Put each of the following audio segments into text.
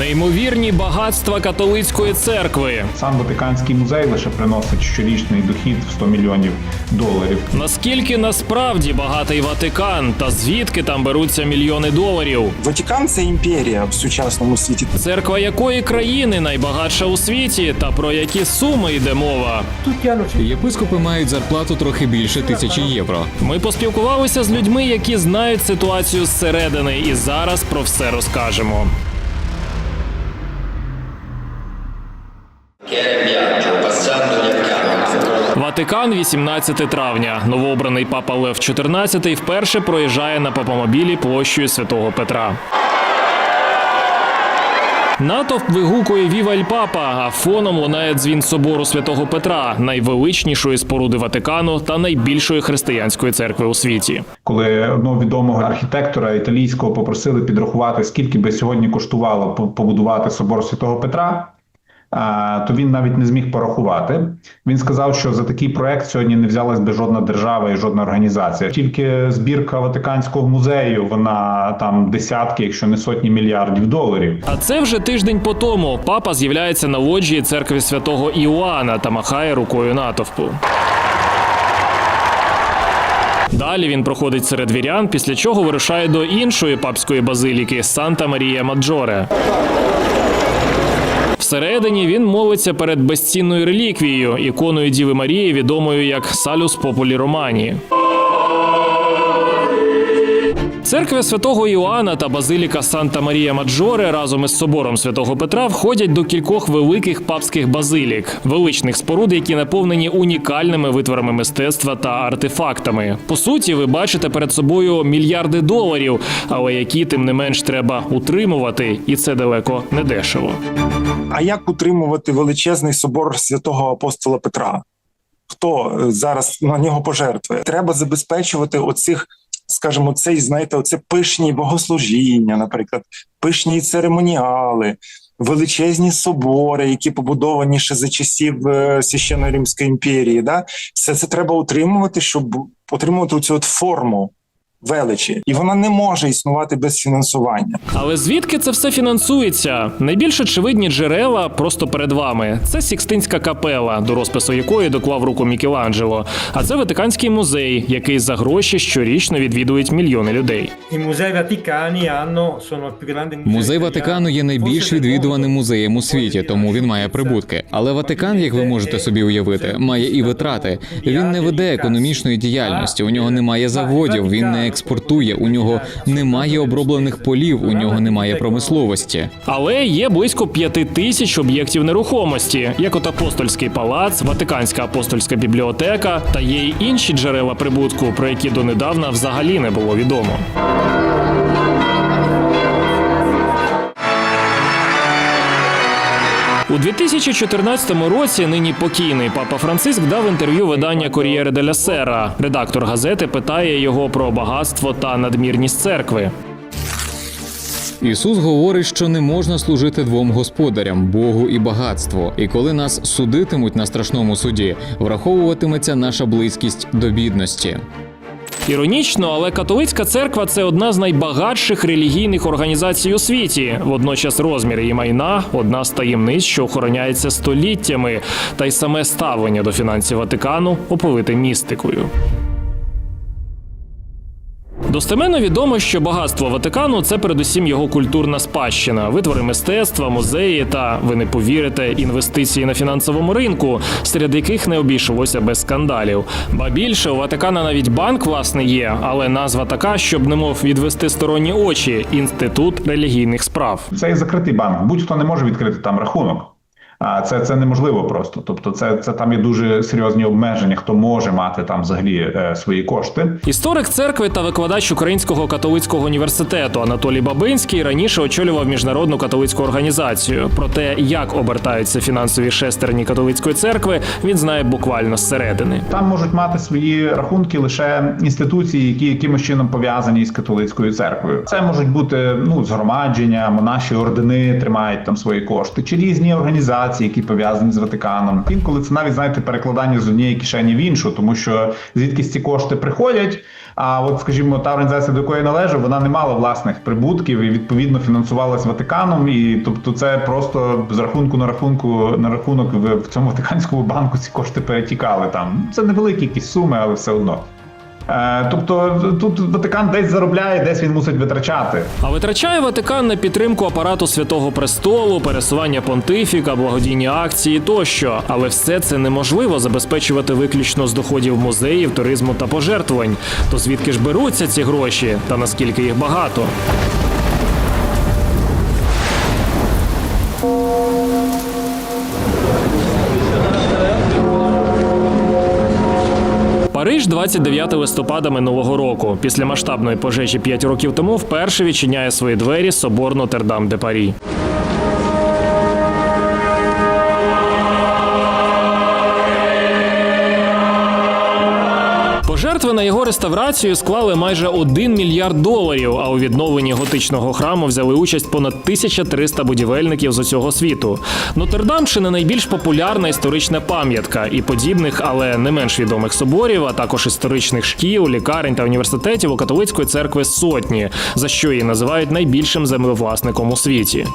Неймовірні багатства католицької церкви. Сам Ватиканський музей лише приносить щорічний дохід в 100 мільйонів доларів. Наскільки насправді багатий Ватикан та звідки там беруться мільйони доларів? Ватикан це імперія в сучасному світі. Церква якої країни найбагатша у світі, та про які суми йде мова? Єпископи мають зарплату трохи більше тисячі євро. Ми поспілкувалися з людьми, які знають ситуацію зсередини, і зараз про все розкажемо. Ватикан, 18 травня. Новообраний папа Лев XIV вперше проїжджає на папомобілі площею Святого Петра. Натовп вигукує Віваль Папа, а фоном лунає дзвін собору святого Петра, найвеличнішої споруди Ватикану та найбільшої християнської церкви у світі. Коли одного відомого архітектора італійського попросили підрахувати, скільки би сьогодні коштувало по- побудувати собор Святого Петра, то він навіть не зміг порахувати. Він сказав, що за такий проект сьогодні не взялась би жодна держава і жодна організація. Тільки збірка Ватиканського музею, вона там десятки, якщо не сотні мільярдів доларів. А це вже тиждень по тому. Папа з'являється на лоджії церкви святого Іоанна та махає рукою натовпу. Далі він проходить серед вірян, після чого вирушає до іншої папської базиліки Санта Марія Маджоре. Всередині він молиться перед безцінною реліквією, іконою Діви Марії, відомою як Салюс Популі Романі. Церква святого Іоанна та базиліка Санта Марія Маджоре разом із собором святого Петра входять до кількох великих папських базилік, величних споруд, які наповнені унікальними витворами мистецтва та артефактами. По суті, ви бачите перед собою мільярди доларів, але які тим не менш треба утримувати, і це далеко не дешево. А як утримувати величезний собор святого апостола Петра? Хто е, зараз на нього пожертвує? Треба забезпечувати оцих, скажімо, цей, знаєте, оце пишні богослужіння, наприклад, пишні церемоніали, величезні собори, які побудовані ще за часів е, Священної Римської імперії. Да? Все це треба утримувати, щоб отримувати цю от форму величі, і вона не може існувати без фінансування. Але звідки це все фінансується? Найбільш очевидні джерела просто перед вами. Це Сікстинська капела, до розпису якої доклав руку Мікеланджело. А це Ватиканський музей, який за гроші щорічно відвідують мільйони людей. Museo Музей Ватикану є найбільш відвідуваним музеєм у світі, тому він має прибутки. Але Ватикан, як ви можете собі уявити, має і витрати. Він не веде економічної діяльності. У нього немає заводів, він не експортує. У нього немає оброблених полів, у нього немає промисловості. Але є близько п'яти тисяч об'єктів нерухомості, як от апостольський палац, Ватиканська апостольська бібліотека та є й інші джерела прибутку, про які донедавна взагалі не було відомо. У 2014 році нині покійний папа Франциск дав інтерв'ю видання Кор'єре деля Сера. Редактор газети питає його про багатство та надмірність церкви. Ісус говорить, що не можна служити двом господарям Богу і багатству. І коли нас судитимуть на страшному суді, враховуватиметься наша близькість до бідності. Іронічно, але католицька церква це одна з найбагатших релігійних організацій у світі. Водночас розмір її майна одна з таємниць, що охороняється століттями, та й саме ставлення до фінансів Ватикану оповите містикою. Достеменно відомо, що багатство Ватикану це передусім його культурна спадщина, витвори мистецтва, музеї та ви не повірите, інвестиції на фінансовому ринку, серед яких не обійшлося без скандалів. Ба більше у Ватикана навіть банк власне є, але назва така, щоб немов відвести сторонні очі інститут релігійних справ. Це є закритий банк. Будь-хто не може відкрити там рахунок. А це, це неможливо просто. Тобто, це, це там є дуже серйозні обмеження, хто може мати там взагалі е, свої кошти. Історик церкви та викладач Українського католицького університету Анатолій Бабинський раніше очолював міжнародну католицьку організацію. Про те, як обертаються фінансові шестерні католицької церкви, він знає буквально зсередини. Там можуть мати свої рахунки лише інституції, які якимось чином пов'язані з католицькою церквою. Це можуть бути ну згромадження, монаші ордени тримають там свої кошти, чи різні організації, які пов'язані з Ватиканом. Інколи це навіть знаєте перекладання з однієї кишені в іншу, тому що звідки ці кошти приходять. А от, скажімо, та організація, до якої належу, вона не мала власних прибутків і відповідно фінансувалась Ватиканом. І тобто, це просто з рахунку на рахунку на рахунок в, в цьому Ватиканському банку ці кошти перетікали там. Це невеликі якісь суми, але все одно. Е, тобто тут Ватикан десь заробляє, десь він мусить витрачати. А витрачає Ватикан на підтримку апарату Святого Престолу, пересування понтифіка, благодійні акції тощо. Але все це неможливо забезпечувати виключно з доходів музеїв, туризму та пожертвувань. То звідки ж беруться ці гроші та наскільки їх багато? 29 листопада минулого року. Після масштабної пожежі 5 років тому вперше відчиняє свої двері собор Нотр-Дам де Парі. Пожертви на його реставрацію склали майже 1 мільярд доларів. А у відновленні готичного храму взяли участь понад 1300 будівельників з усього світу. Нотр-Дам чи не найбільш популярна історична пам'ятка і подібних, але не менш відомих соборів, а також історичних шкіл, лікарень та університетів у католицької церкви сотні, за що її називають найбільшим землевласником у світі.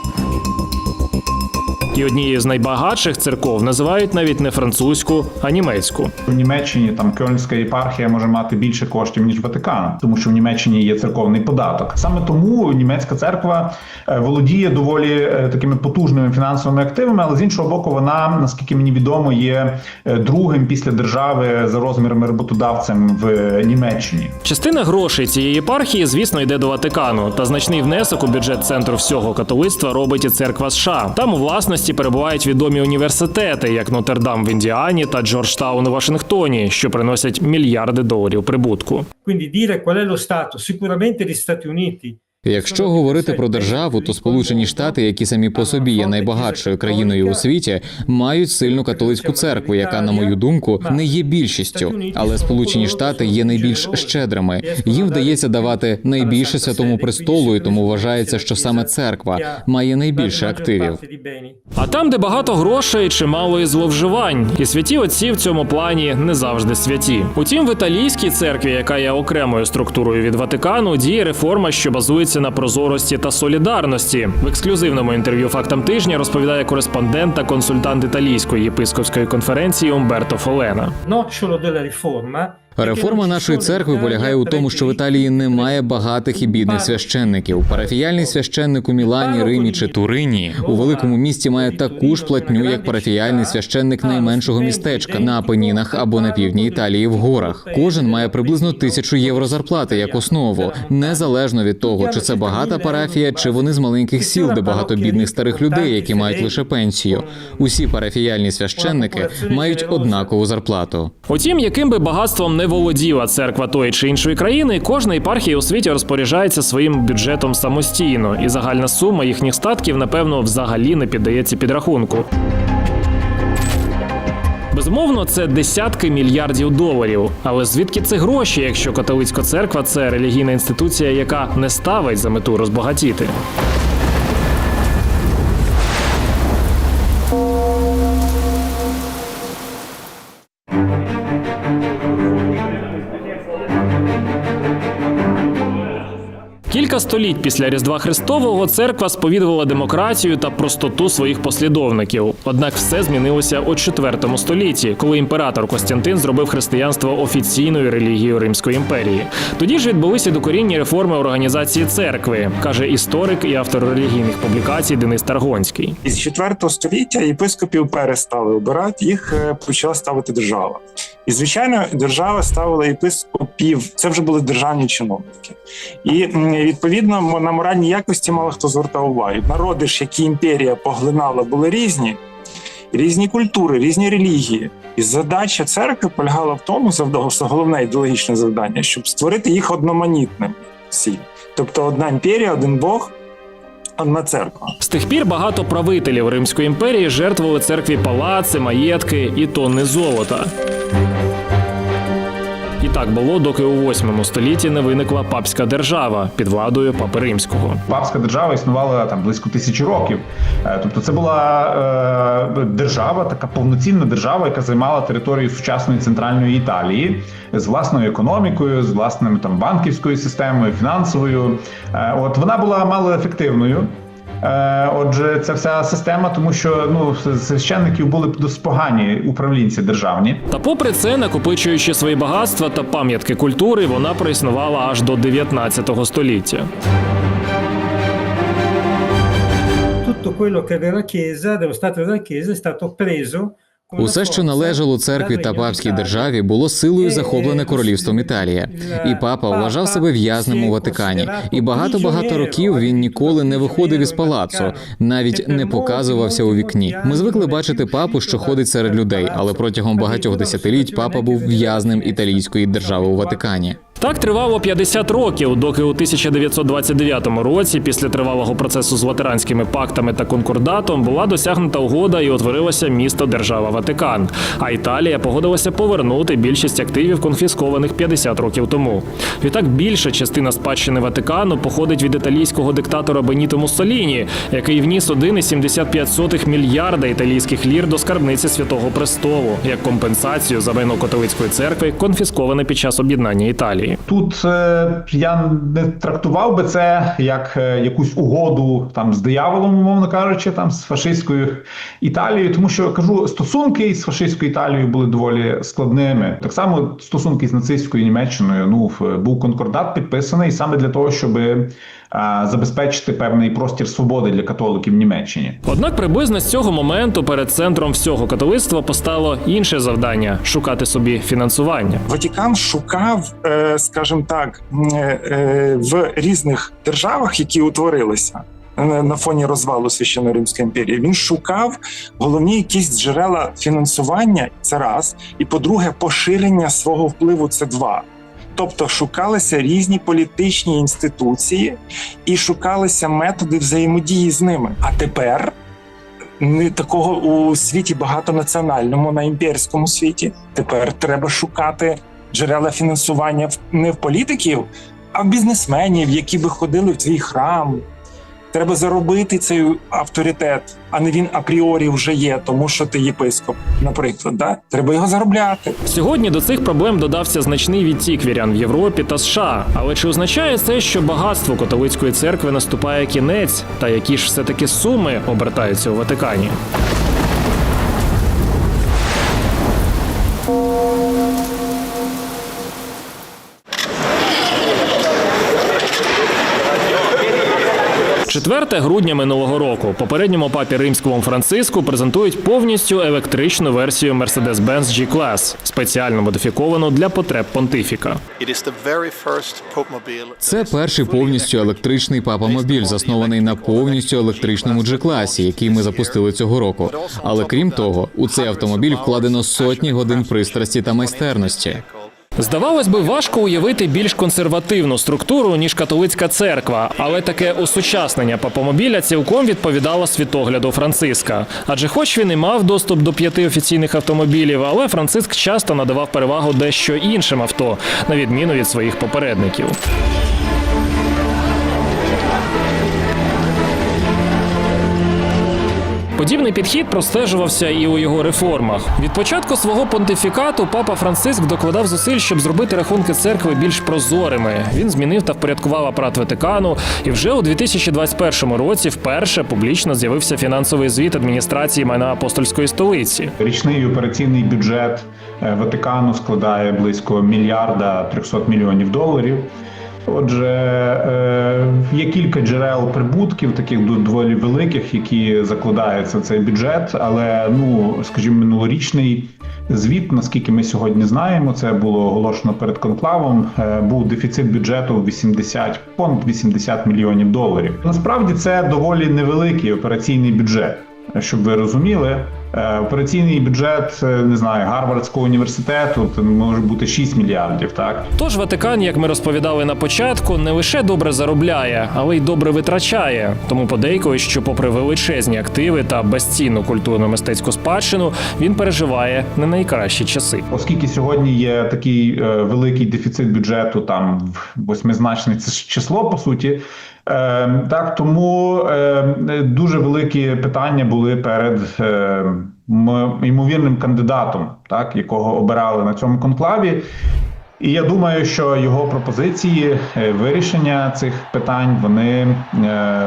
І однією з найбагатших церков називають навіть не французьку, а німецьку. В Німеччині там Кьольнська єпархія може мати більше коштів ніж Ватикан, тому що в Німеччині є церковний податок. Саме тому німецька церква е, володіє доволі е, такими потужними фінансовими активами, але з іншого боку, вона, наскільки мені відомо, є е, другим після держави за розмірами роботодавцем в Німеччині. Частина грошей цієї єпархії, звісно, йде до Ватикану, та значний внесок у бюджет центру всього католицтва робить і церква США. Там у власності перебувають відомі університети, як Нотр-Дам в Індіані та Джорджтаун у Вашингтоні, що приносять мільярди доларів прибутку. Quindi dire qual è lo Stato, sicuramente gli Stati Uniti. Якщо говорити про державу, то Сполучені Штати, які самі по собі є найбагатшою країною у світі, мають сильну католицьку церкву, яка, на мою думку, не є більшістю. Але Сполучені Штати є найбільш щедрими. Їм вдається давати найбільше святому престолу, і тому вважається, що саме церква має найбільше активів. А там, де багато грошей, чимало і зловживань, і святі отці в цьому плані не завжди святі. Утім, в італійській церкві, яка є окремою структурою від Ватикану, діє реформа, що базується на прозорості та солідарності. В ексклюзивному інтерв'ю фактам тижня розповідає кореспондент та консультант італійської єпископської конференції Умберто Фолена. Nocciolo della riforma. Реформа нашої церкви полягає у тому, що в Італії немає багатих і бідних священників. Парафіяльний священник у Мілані, Римі чи Турині у великому місті має таку ж платню, як парафіяльний священник найменшого містечка на Апенінах або на півдні Італії в горах. Кожен має приблизно тисячу євро зарплати як основу, незалежно від того, чи це багата парафія, чи вони з маленьких сіл, де багато бідних старих людей, які мають лише пенсію. Усі парафіяльні священники мають однакову зарплату. Утім, яким би багатством не володіла церква тої чи іншої країни, кожна єпархія у світі розпоряджається своїм бюджетом самостійно, і загальна сума їхніх статків, напевно, взагалі не піддається підрахунку. Безумовно, це десятки мільярдів доларів. Але звідки це гроші, якщо католицька церква це релігійна інституція, яка не ставить за мету розбагатіти? Кілька століть після Різдва Христового церква сповідувала демократію та простоту своїх послідовників. Однак все змінилося у IV столітті, коли імператор Костянтин зробив християнство офіційною релігією Римської імперії. Тоді ж відбулися докорінні реформи організації церкви, каже історик і автор релігійних публікацій Денис Таргонський. Із 4 століття єпископів перестали обирати, їх е, почала ставити держава. І звичайно, держава ставила єпископів. Це вже були державні чиновники, і відповідно на моральні якості мало хто звертав увагу. Народи ж, які імперія поглинала, були різні. різні культури, різні релігії. І задача церкви полягала в тому, головне ідеологічне завдання, щоб створити їх одноманітними всі. Тобто одна імперія, один Бог, одна церква. З тих пір багато правителів Римської імперії жертвували церкві палаци, маєтки і тонни золота. Так було, доки у 8 столітті не виникла папська держава під владою Папи Римського. Папська держава існувала там близько тисячі років. Е, Тобто, це була е, держава, така повноцінна держава, яка займала територію сучасної центральної Італії з власною економікою, з власним там банківською системою, фінансовою. Е, От вона була малоефективною. Е, Отже, ця вся система, тому що ну священників були досить погані управлінці державні. Та попри це, накопичуючи свої багатства та пам'ятки культури, вона проіснувала аж до 19 століття. Tutto quello che era Chiesa, dello Stato della Chiesa, è stato preso. Усе, що належало церкві та папській державі, було силою захоплене королівством Італія. І папа вважав себе в'язним у Ватикані. І багато багато років він ніколи не виходив із палацу, навіть не показувався у вікні. Ми звикли бачити папу, що ходить серед людей, але протягом багатьох десятиліть папа був в'язнем італійської держави у Ватикані. Так тривало 50 років, доки у 1929 році, після тривалого процесу з латеранськими пактами та конкордатом, була досягнута угода і утворилося місто держава Ватикан. А Італія погодилася повернути більшість активів, конфіскованих 50 років тому. Відтак більша частина спадщини Ватикану походить від італійського диктатора Беніто Муссоліні, який вніс 1,75 мільярда італійських лір до скарбниці Святого Престолу як компенсацію за майно католицької церкви, конфісковане під час об'єднання Італії. Тут е, я не трактував би це як е, якусь угоду там з дияволом, умовно кажучи, там з фашистською Італією, тому що кажу, стосунки із фашистською Італією були доволі складними. Так само стосунки з нацистською Німеччиною. Ну був конкордат підписаний саме для того, щоб забезпечити певний простір свободи для католиків в Німеччині. Однак приблизно з цього моменту перед центром всього католицтва постало інше завдання шукати собі фінансування. Ватикан шукав, е, скажімо так, е, в різних державах, які утворилися е, на фоні розвалу священно Римської імперії. Він шукав головні якісь джерела фінансування. Це раз, і по-друге, поширення свого впливу. Це два. Тобто шукалися різні політичні інституції і шукалися методи взаємодії з ними. А тепер не такого у світі багатонаціональному на імперському світі. Тепер треба шукати джерела фінансування не в політиків, а в бізнесменів, які би ходили в твій храм. Треба заробити цей авторитет, а не він апріорі вже є, тому що ти єпископ, наприклад. Да? Треба його заробляти. Сьогодні до цих проблем додався значний відтік вірян в Європі та США. Але чи означає це, що багатство католицької церкви наступає кінець, та які ж все таки суми обертаються у Ватикані? Четверте грудня минулого року попередньому папі римському Франциску презентують повністю електричну версію Mercedes-Benz G-Class, спеціально модифіковану для потреб понтифіка. Це перший повністю електричний папа-мобіль, заснований на повністю електричному G-класі, який ми запустили цього року. Але крім того, у цей автомобіль вкладено сотні годин пристрасті та майстерності. Здавалось би, важко уявити більш консервативну структуру ніж католицька церква, але таке осучаснення папомобіля цілком відповідало світогляду Франциска. Адже, хоч він і мав доступ до п'яти офіційних автомобілів, але Франциск часто надавав перевагу дещо іншим авто, на відміну від своїх попередників. Подібний підхід простежувався і у його реформах. Від початку свого понтифікату папа Франциск докладав зусиль, щоб зробити рахунки церкви більш прозорими. Він змінив та впорядкував апарат Ватикану, і вже у 2021 році вперше публічно з'явився фінансовий звіт адміністрації майна апостольської столиці. Річний операційний бюджет е, Ватикану складає близько мільярда 300 мільйонів доларів. Отже, е, є кілька джерел прибутків, таких доволі великих, які закладаються в цей бюджет. Але ну, скажімо, минулорічний звіт, наскільки ми сьогодні знаємо, це було оголошено перед конклавом. е, Був дефіцит бюджету 80, понад 80 мільйонів доларів. Насправді це доволі невеликий операційний бюджет. Щоб ви розуміли, Операційний бюджет, е, не знаю, Гарвардського університету то може бути 6 мільярдів. Так Тож Ватикан, як ми розповідали на початку, не лише добре заробляє, але й добре витрачає. Тому подейкують, що, попри величезні активи та безцінну культурно-мистецьку спадщину, він переживає не найкращі часи. оскільки сьогодні є такий е, великий дефіцит бюджету, там восьмизначне число по суті. Е, так, тому е, дуже великі питання були перед е, м- ймовірним кандидатом, так якого обирали на цьому конклаві. І я думаю, що його пропозиції е, вирішення цих питань вони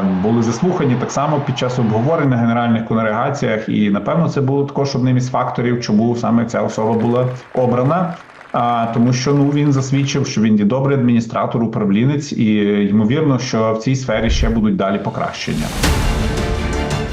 були заслухані так само під час обговорень на генеральних конгрегаціях, і напевно це було також одним із факторів, чому саме ця особа була обрана. А тому, що ну він засвідчив, що він є добрий адміністратор, управлінець, і ймовірно, що в цій сфері ще будуть далі покращення.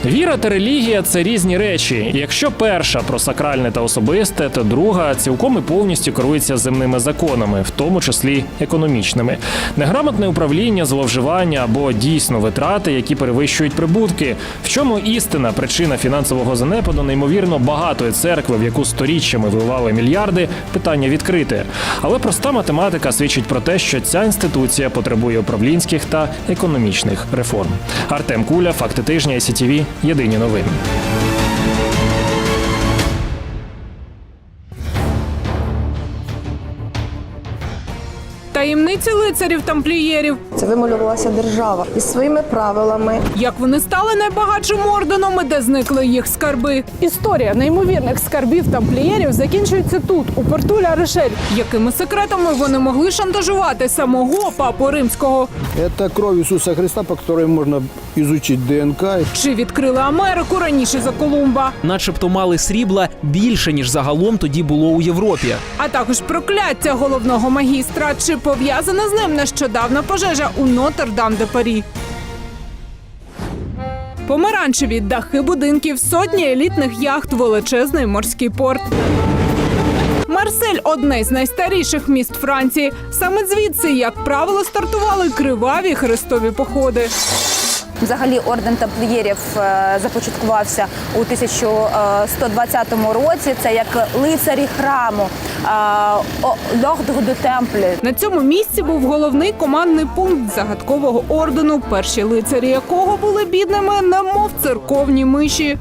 Віра та релігія це різні речі. Якщо перша про сакральне та особисте, то друга цілком і повністю керується земними законами, в тому числі економічними. Неграмотне управління, зловживання або дійсно витрати, які перевищують прибутки. В чому істина причина фінансового занепаду неймовірно багатої церкви, в яку сторіччями вливали мільярди, питання відкрите. Але проста математика свідчить про те, що ця інституція потребує управлінських та економічних реформ. Артем Куля, факти тижня, СІТІВІ, єдині новини. Таємниці лицарів тамплієрів. Це вималювалася держава із своїми правилами. Як вони стали найбагатшим орденом і де зникли їх скарби? Історія неймовірних скарбів тамплієрів закінчується тут, у порту Ля Рошель. Якими секретами вони могли шантажувати самого папу римського? Это кровь Иисуса Христа, по которой можно изучить ДНК. Чи відкрили Америку раніше за Колумба? начебто мали срібла більше ніж загалом тоді було у Європі. А також прокляття головного магістра. Чи пов'язана з ним нещодавна пожежа у Нотр-Дам-де-Парі? Помаранчеві дахи будинків, сотні елітних яхт, величезний морський порт. Марсель одне з найстаріших міст Франції. Саме звідси, як правило, стартували криваві хрестові походи. Взагалі орден тамплієрів е, започаткувався у 1120 році. Це як лицарі храму до де Темплі. На цьому місці був головний командний пункт загадкового ордену, перші лицарі якого були бідними, немов церковні миші.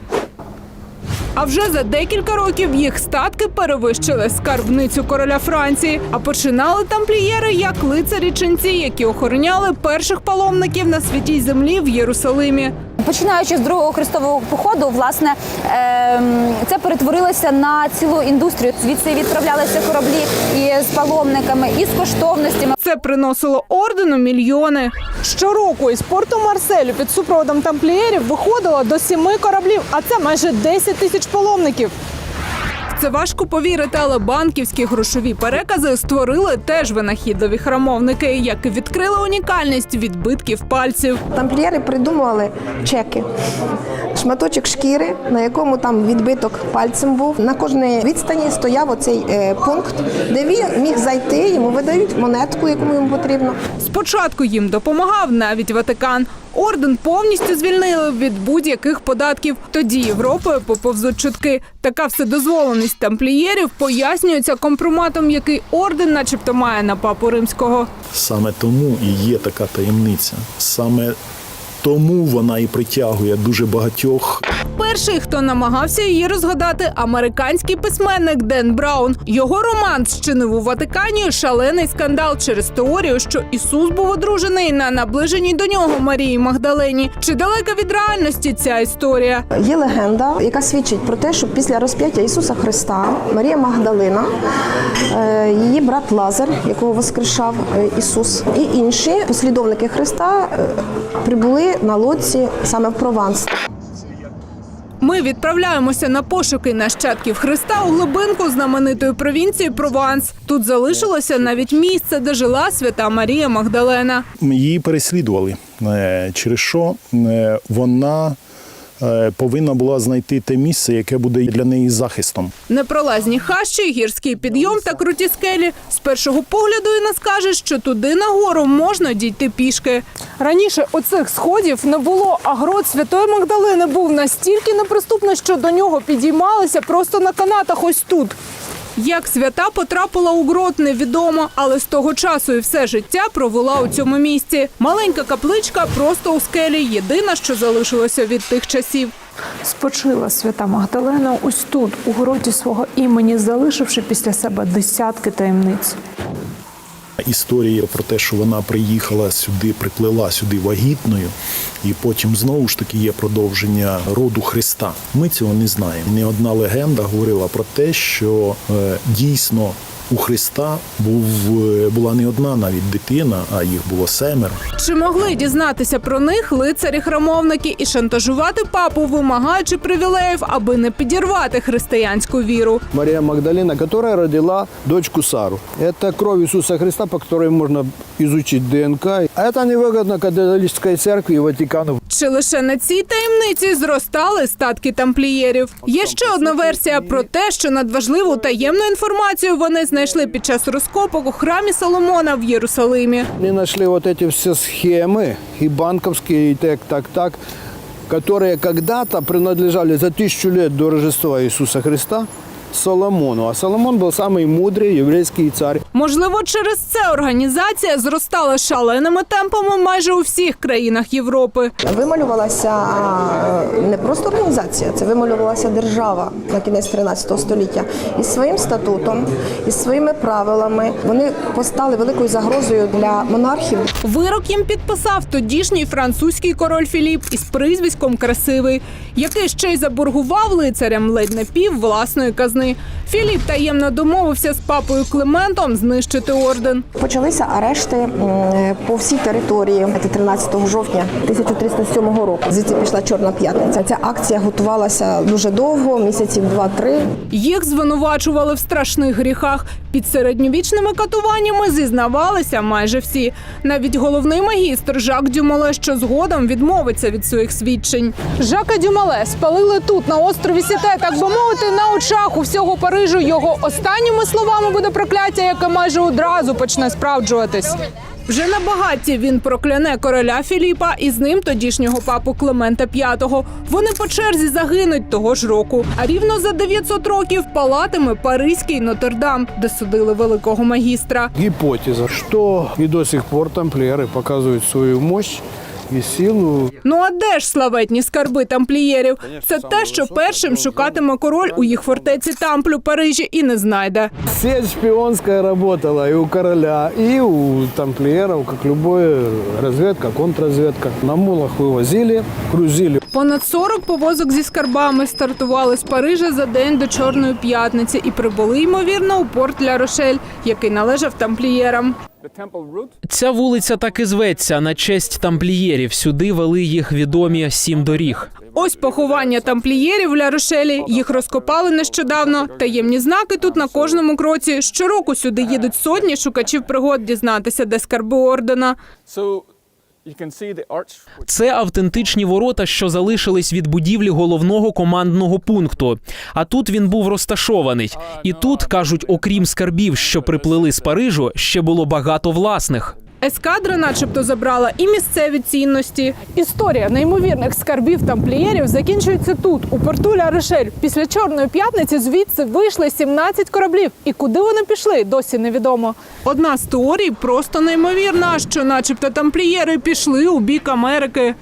А вже за декілька років їх статки перевищили скарбницю короля Франції. А починали тамплієри як лицарі ченці, які охороняли перших паломників на святій землі в Єрусалимі. Починаючи з другого хрестового походу, власне ем, це перетворилося на цілу індустрію. Звідси відправлялися кораблі і з паломниками, і з коштовностями. Це приносило ордену мільйони. Щороку із порту Марселю під супроводом тамплієрів виходило до сіми кораблів, а це майже 10 тисяч паломників. Це важко повірити, але банківські грошові перекази створили теж винахідливі храмовники, які відкрили унікальність відбитків пальців. Тамплієри придумували чеки, шматочок шкіри, на якому там відбиток пальцем був. На кожній відстані стояв оцей е, пункт, де він міг зайти, йому видають монетку, яку йому потрібно. Спочатку їм допомагав навіть Ватикан. Орден повністю звільнили від будь-яких податків. Тоді Європою поповзуть чутки. Така вседозволеність тамплієрів пояснюється компроматом, який орден, начебто, має на папу римського. Саме тому і є така таємниця. Саме тому вона і притягує дуже багатьох Перший, хто намагався її розгадати, американський письменник Ден Браун. Його роман зчинив у Ватикані шалений скандал через теорію, що Ісус був одружений на наближеній до нього Марії Магдалені. Чи далека від реальності ця історія? Є легенда, яка свідчить про те, що після розп'яття Ісуса Христа Марія Магдалина, е, її брат Лазар, якого воскрешав е, Ісус, і інші послідовники Христа е, на лодці саме в Прованс. Ми відправляємося на пошуки нащадків Христа у глибинку знаменитої провінції Прованс. Тут залишилося навіть місце, де жила свята Марія Магдалена. її переслідували, е, через що е, вона повинна була знайти те місце, яке буде для неї захистом. Непролазні хащі, гірський підйом та круті скелі. З першого погляду і не скажеш, що туди нагору можна дійти пішки. Раніше оцих сходів не було, а грот Святої Магдалини був настільки неприступний, що до нього підіймалися просто на канатах ось тут. Як свята потрапила у грот, невідомо, але з того часу і все життя провела у цьому місці. Маленька капличка просто у скелі. Єдина, що залишилося від тих часів. Спочила свята Магдалена ось тут, у гроті свого імені, залишивши після себе десятки таємниць. Історія про те, що вона приїхала сюди, приплила сюди вагітною, і потім знову ж таки є продовження роду Христа. Ми цього не знаємо. Не одна легенда говорила про те, що е, дійсно у Христа був е, була не одна навіть дитина, а їх було семеро. Чи могли дізнатися про них лицарі-храмовники і шантажувати папу, вимагаючи привілеїв, аби не підірвати християнську віру? Мария Магдалина, которая родила дочку Сару. Это кровь Иисуса Христа, по которой можно изучить ДНК. А Это невыгодно католической церкви и Ватикану. Чи лише на цій таємниці зростали статки тамплієрів? Є ще одна версія про те, що надважливу таємну інформацію вони знайшли під час розкопок у храмі Соломона в Єрусалимі. Они нашли вот эти все схемы, и банковские, и так, так, так, которые когда-то принадлежали за тысячу лет до Рождества Иисуса Христа Соломону. А Соломон был самый мудрый еврейский царь. Можливо, через це організація зростала шаленими темпами майже у всіх країнах Європи. Вималювалася е, не просто організація, це вималювалася держава на кінець 13 століття із своїм статутом, із своїми правилами. Вони постали великою загрозою для монархів. Вирок їм підписав тодішній французький король Філіп із прізвиськом Красивий, який ще й заборгував лицарям ледь не пів власної казни. Філіп таємно домовився з папою Климентом знищити орден. Почалися арешти по всій території 13 жовтня 1307 року. Звідси пішла Чорна п'ятниця. Ця акція готувалася дуже довго, місяців два-три. Їх звинувачували в страшних гріхах. Під середньовічними катуваннями зізнавалися майже всі. Навіть головний магістр Жак Дюмоле, що згодом відмовиться від своїх свідчень. Жака Дюмале спалили тут, на острові Сіте, так би мовити, на очах у всього Парижу. Його останніми словами буде прокляття, яке майже одразу почне справджуватись. Вже на багатті він прокляне короля Філіпа і з ним тодішнього папу Климента V. Вони по черзі загинуть того ж року. А рівно за 900 років палатиме Паризький Нотр-Дам, де судили великого магістра. Гипотеза, что и до сих пор тамплиеры показывают свою мощь и силу. Ну а де ж славетні скарби тамплієрів? Це те, що першим шукатиме король у їх фортеці Тамплю Парижі і не знайде. Сеть шпионская работала и у короля, и у тамплиеров, как любая разведка, контрразведка. На мулах вывозили, грузили Понад 40 повозок зі скарбами стартували з Парижа за день до Чорної п'ятниці і прибули ймовірно у порт Ля Рошель, який належав тамплієрам. Ця вулиця так і зветься на честь тамплієрів. Сюди вели їх відомі сім доріг. Ось поховання тамплієрів в Ля Рошелі. Їх розкопали нещодавно. Таємні знаки тут на кожному кроці. Щороку сюди їдуть сотні шукачів пригод дізнатися, де скарби ордена. Це автентичні ворота, що залишились від будівлі головного командного пункту. А тут він був розташований. І тут кажуть, окрім скарбів, що приплили з Парижу, ще було багато власних. Ескадра, начебто, забрала і місцеві цінності. Історія неймовірних скарбів тамплієрів закінчується тут, у порту Ля Рошель. Після чорної п'ятниці звідси вийшли 17 кораблів. І куди вони пішли, досі невідомо. Одна з теорій просто неймовірна, що, начебто, тамплієри пішли у бік Америки.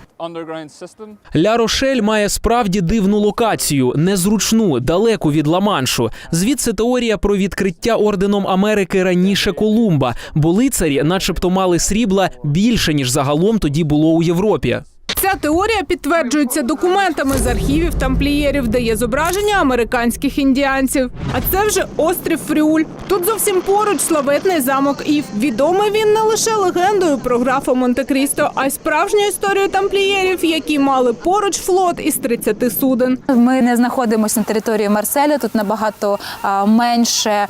Ля Рошель має справді дивну локацію, незручну, далеку від Ла-Маншу. Звідси теорія про відкриття орденом Америки раніше Колумба, бо лицарі, начебто, мали срібла більше ніж загалом тоді було у Європі. Ця теорія підтверджується документами з архівів тамплієрів, де є зображення американських індіанців. А це вже острів Фрюль. Тут зовсім поруч славетний замок Ів. Відомий він не лише легендою про графа Монте-Крісто, а й справжньою історією тамплієрів, які мали поруч флот із 30 суден. Ми не знаходимося на території Марселя. Тут набагато менше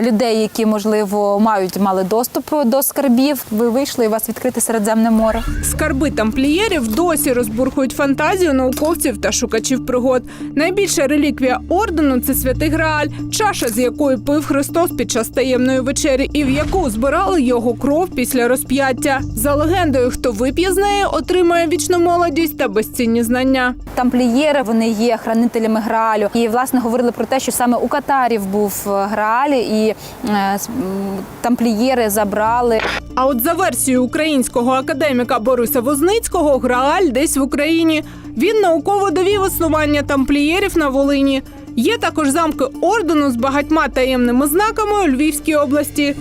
людей, які можливо мають мали доступ до скарбів. Ви вийшли і вас відкрите Середземне море. Скарби тамплієрів досі досі розбурхують фантазію науковців та шукачів пригод. Найбільша реліквія ордену це святий Грааль, чаша, з якої пив Христос під час таємної вечері, і в яку збирали його кров після розп'яття. За легендою, хто вип'є з неї, отримає вічну молодість та безцінні знання. Тамплієри вони є хранителями Граалю. І власне говорили про те, що саме у катарів був е, Грааль, і е, тамплієри забрали. А от за версією українського академіка Бориса Возницького, Грааль десь в Україні. Він науково довів існування тамплієрів на Волині. Є також замки ордену з багатьма таємними знаками у Львівській області.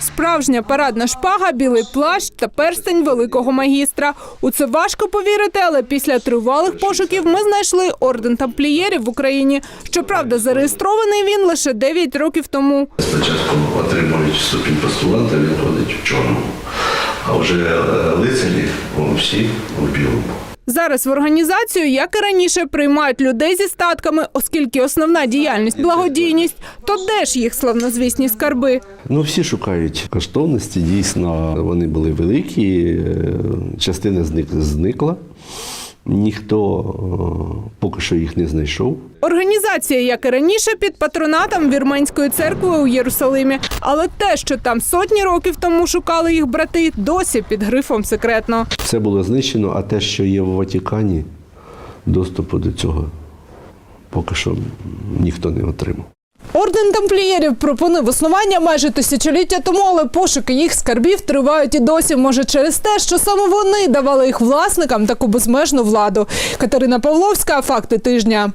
Справжня парадна шпага, білий плащ та перстень великого магістра. У це важко повірити, але після тривалих пошуків ми знайшли орден тамплієрів в Україні. Щоправда, зареєстрований він лише 9 років тому. Спочатку отримують ступінь постуланта, він ходить в чорному, а вже е, лицарі всі у білому. Зараз в організацію, як і раніше, приймають людей зі статками, оскільки основна діяльність благодійність. То де ж їх славнозвісні скарби? Ну, всі шукають коштовності. Дійсно, вони були великі, е, частина з них зникла. Ніхто е, поки що їх не знайшов. Організація, як і раніше, під патронатом Вірменської церкви у Єрусалимі. Але те, що там сотні років тому шукали їх брати, досі під грифом секретно. Все було знищено, а те, що є в Ватикані, доступу до цього поки що ніхто не отримав. Орден тамплієрів припинив існування майже тисячоліття тому, але пошуки їх скарбів тривають і досі. Може, через те, що саме вони давали їх власникам таку безмежну владу. Катерина Павловська, факти тижня.